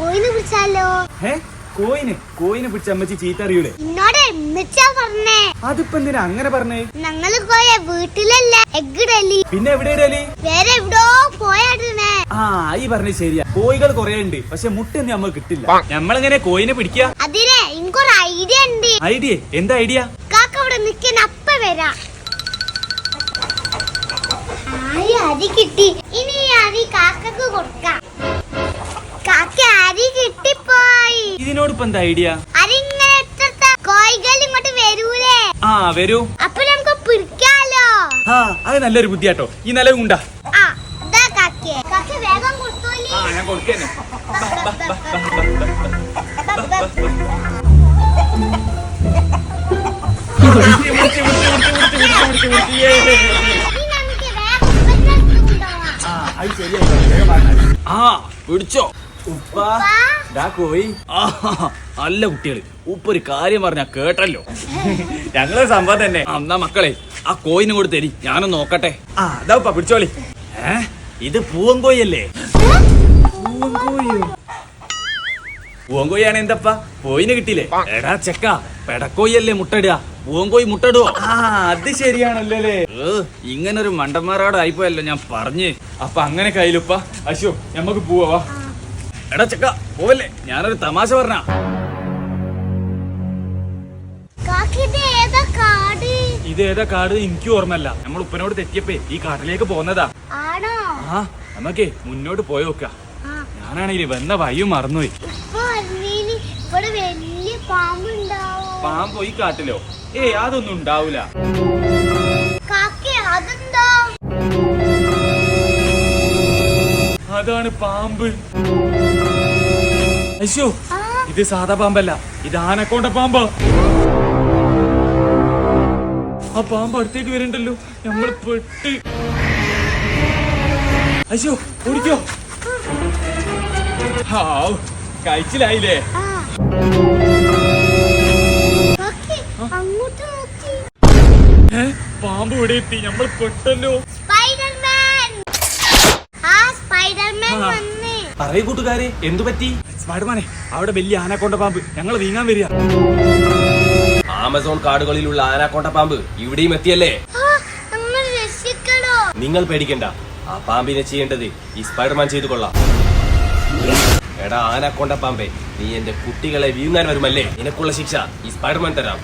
കോയിന് പിടിച്ചാലോ ഏ കോയിന് കോയിനെ പിടിച്ച അമ്മച്ചി ചീത്ത അറിയൂലേ? എന്നോട് എമ്മിച്ചാ പറഞ്ഞേ? അതിപ്പോ എന്തിനാ അങ്ങനെ പറഞ്ഞേ? ഞങ്ങൾ കോയ വീട്ടിലല്ല എഗ്ഗിടലി. പിന്നെ എവിടെ ഇടൽ? വേറെ എവിടോ പോയാടണേ ആ ഈ പറഞ്ഞ ശരിയാ. കോയികൾ കൊറേ ഉണ്ട് പക്ഷെ മുട്ടൊന്നും നമ്മക്ക് കിട്ടില്ല. നമ്മളെങ്ങനെ കോയിനെ പിടിക്കുക അതിനെ എനിക്കൊരു ഐഡിയ ഉണ്ട്. ഐഡിയ? എന്താ ഐഡിയ? കാക്ക അവിടെ നിക്കുന്ന അപ്പ വരാം. കിട്ടി. ഇനി അരി കാക്കക്ക് കൊടുക്കാം. അരി കിട്ടിപ്പോയി ഇതിനോട് ഇപ്പൊ എന്താ ഐഡിയ അരി ഇങ്ങനെ ഇട്ടിട്ട് കോഴികൾ ഇങ്ങോട്ട് വരൂലേ ആ വരൂ അപ്പൊ നമുക്ക് പിടിക്കാലോ ആ അത് നല്ലൊരു ബുദ്ധിയാട്ടോ ഈ നില ഉണ്ടാ ആ ഇതാ കാക്കേ കാക്ക വേഗം കൊടുത്തോലി ആ ഞാൻ കൊണ്ടുപോവാം. ആ പിടിച്ചോ ഉപ്പ. ദാ കോയി അല്ല നല്ല കുട്ടികൾ. ഉപ്പ ഒരു കാര്യം പറഞ്ഞ കേട്ടല്ലോ. ഞങ്ങളെ സംഭവം തന്നെ. അന്നാ മക്കളെ ആ കോയിനും കൂടി തരി. ഞാനും നോക്കട്ടെ. ആ അതാ ഉപ്പ പിടിച്ചോളി. ഏ ഇത് പൂവൻകോയല്ലേ പൂവൻകോയോ പൂവൻകോയാണ് എന്തപ്പ? കോയിന് കിട്ടിയില്ലേ? എടാ ചെക്ക. പെടക്കോയല്ലേ മുട്ടടുക പൂവൻകോയി മുട്ടടുവോ ആ അത് ശരിയാണല്ലേ അല്ലേ? ഇങ്ങനൊരു മണ്ടന്മാരോടായിപ്പോയല്ലോ ഞാൻ പറഞ്ഞ്. അപ്പൊ അങ്ങനെ കയ്യിലുപ്പ. അശോ ഞമ്മക്ക് പോവാ എടാ ചക്ക പോവല്ലേ? ഞാനൊരു തമാശ പറഞ്ഞ. ഇത് ഏതാ കാട് എനിക്ക് ഓർമ്മല്ല നമ്മൾ ഉപ്പനോട് തെറ്റിയപ്പേ ഈ കാട്ടിലേക്ക് പോന്നതാ. ആ നമുക്കേ മുന്നോട്ട് പോയി നോക്ക. ഞാനാണെങ്കിൽ വന്ന വയ്യും മറന്നുപോയി. പാമ്പോ ഈ കാട്ടിലോ? ഏയ് അതൊന്നും ഉണ്ടാവൂല. അതാണ് പാമ്പ്. അയ്യോ ഇത് സാധാ പാമ്പല്ല. ഇത് ആനക്കോണ്ട പാമ്പ്. ആ പാമ്പ് അടുത്തേക്ക് വരണ്ടല്ലോ. നമ്മൾ പെട്ട്. അശോ ഓടിക്കോ. ഹാവ് കഴിച്ചിലായില്ലേ? പാമ്പ് ഇവിടെ എത്തി. നമ്മൾ പെട്ടല്ലോ സ്പൈഡർമാൻ ആ സ്പൈഡർമാൻ ആ. വന്ന് പറയൂ കൂട്ടുകാരെ എന്തു പറ്റി? സ്പൈഡർമാനെ അവിടെ വലിയ ആനക്കൊണ്ട പാമ്പ്. ഞങ്ങൾ വീങ്ങാൻ വരിക. ആമസോൺ കാടുകളിലുള്ള ആനാക്കോട്ട പാമ്പ് ഇവിടെയും എത്തിയല്ലേ? നമ്മൾ രക്ഷിക്കണോ? നിങ്ങൾ പേടിക്കണ്ട. ആ പാമ്പിനെ ചെയ്യേണ്ടത് ഈ സ്പൈഡർമാൻ ചെയ്തു കൊള്ളാം. എടാ ആനാക്കോണ്ട പാമ്പേ നീ എന്റെ കുട്ടികളെ വീങ്ങാൻ വരുമല്ലേ? നിനക്കുള്ള ശിക്ഷ ഈ സ്പൈഡർമാൻ തരാം!